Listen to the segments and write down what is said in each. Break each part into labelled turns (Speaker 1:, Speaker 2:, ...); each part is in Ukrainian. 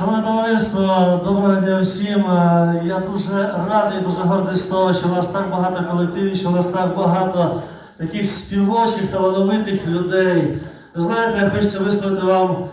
Speaker 1: Шановне товариство, доброго дня всім. Е, Я дуже радий, дуже гордий з того, що у нас так багато колективів, що у нас так багато таких співочих, талановитих людей. Ви знаєте, хочеться висловити вам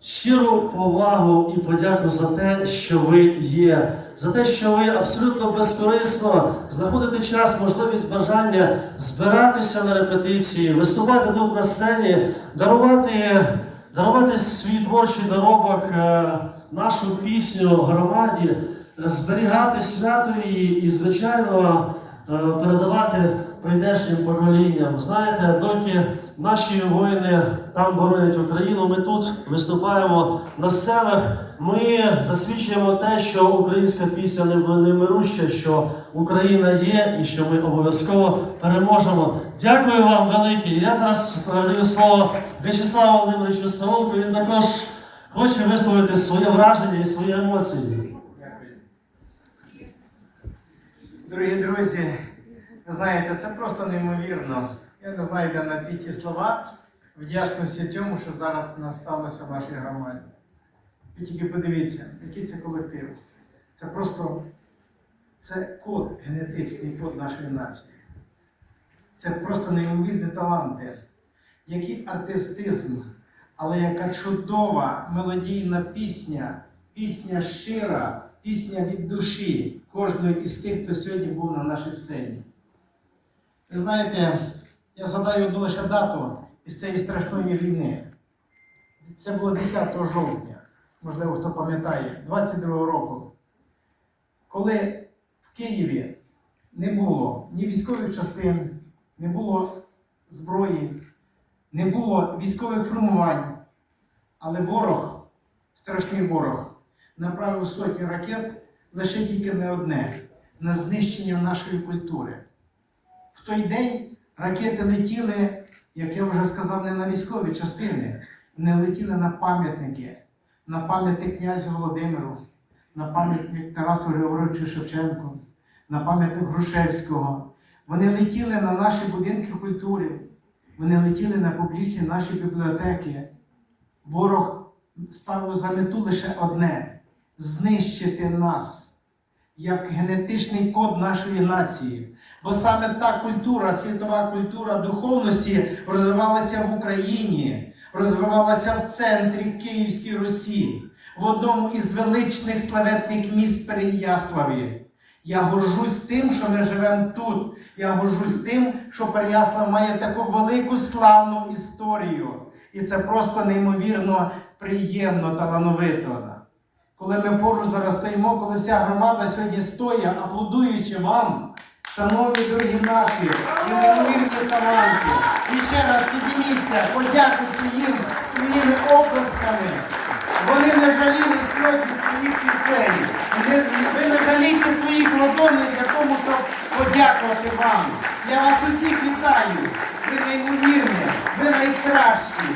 Speaker 1: щиру повагу і подяку за те, що ви є, за те, що ви абсолютно безкорисно знаходите час, можливість, бажання збиратися на репетиції, виступати тут на сцені, дарувати, дарувати свій творчий доробок, е, нашу пісню громаді, е, зберігати свято її і, звичайно, передавати прийдешнім поколінням. Знаєте, доки наші воїни там боронять Україну, ми тут виступаємо на сценах. Ми засвідчуємо те, що українська пісня не мируща, що Україна є і що ми обов'язково переможемо. Дякую вам велике. Я зараз передаю слово В'ячеславу Володимировичу Саулку. Він також хоче висловити своє враження і свої емоції.
Speaker 2: Дякую. Дорогі друзі, ви знаєте, це просто неймовірно. Я не знаю, де знайти ті слова вдячності цьому, що зараз нас сталося в вашій громаді. Ви тільки подивіться, який це колектив. Це просто це код, генетичний код нашої нації. Це просто неймовірні таланти, який артистизм, але яка чудова мелодійна пісня, пісня щира, пісня від душі кожного із тих, хто сьогодні був на нашій сцені. Ви знаєте, я згадаю одну лише дату із цієї страшної війни. Це було 10 жовтня, можливо, хто пам'ятає, 22-го року, коли в Києві не було ні військових частин, не було зброї, не було військових формувань, але ворог, страшний ворог, направив сотні ракет лише тільки не одне на знищення нашої культури. В той день ракети летіли, як я вже сказав, не на військові частини, не летіли на пам'ятники, на пам'ятник князю Володимиру, на пам'ятник Тарасу Григоровичу Шевченку, на пам'ятник Грушевського. Вони летіли на наші будинки культури, вони летіли на публічні наші бібліотеки. Ворог ставив за мету лише одне знищити нас як генетичний код нашої нації. Бо саме та культура, світова культура духовності розвивалася в Україні, розвивалася в центрі Київської Русі, в одному із величних славетних міст Переяславі. Я горжусь тим, що ми живемо тут. Я горжусь тим, що Переяслав має таку велику славну історію. І це просто неймовірно приємно, талановито. Коли ми поруч зараз стоїмо, коли вся громада сьогодні стоїть, аплодуючи вам, шановні дорогі наші, неймовірні таланти. І ще раз підніміться, подякуйте їм своїми оплесками. Вони не жаліли сьогодні своїх пісень. Ви не жалійте своїх ладоней для того, щоб подякувати вам. Я вас усіх вітаю. Ви неймовірні, ви найкращі.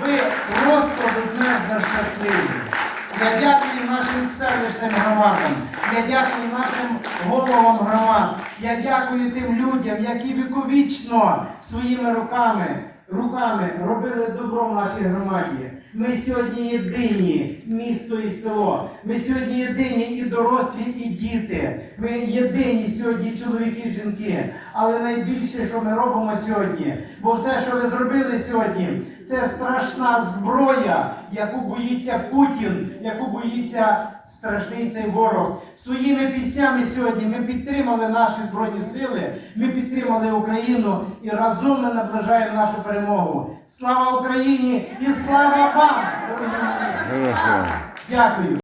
Speaker 2: Ви просто безмежно щасливі. Я дякую нашим селищним громадам. Я дякую нашим головам громад. Я дякую тим людям, які віковічно своїми руками, руками робили добро в нашій громаді. Ми сьогодні єдині, місто і село. Ми сьогодні єдині і дорослі, і діти. Ми єдині сьогодні чоловіки і жінки. Але найбільше, що ми робимо сьогодні, бо все, що ви зробили сьогодні, це страшна зброя, яку боїться Путін, яку боїться страшний цей ворог. Своїми піснями сьогодні ми підтримали наші збройні сили, ми підтримали Україну і разом ми наближаємо нашу перемогу. Слава Україні і слава вам! Дякую.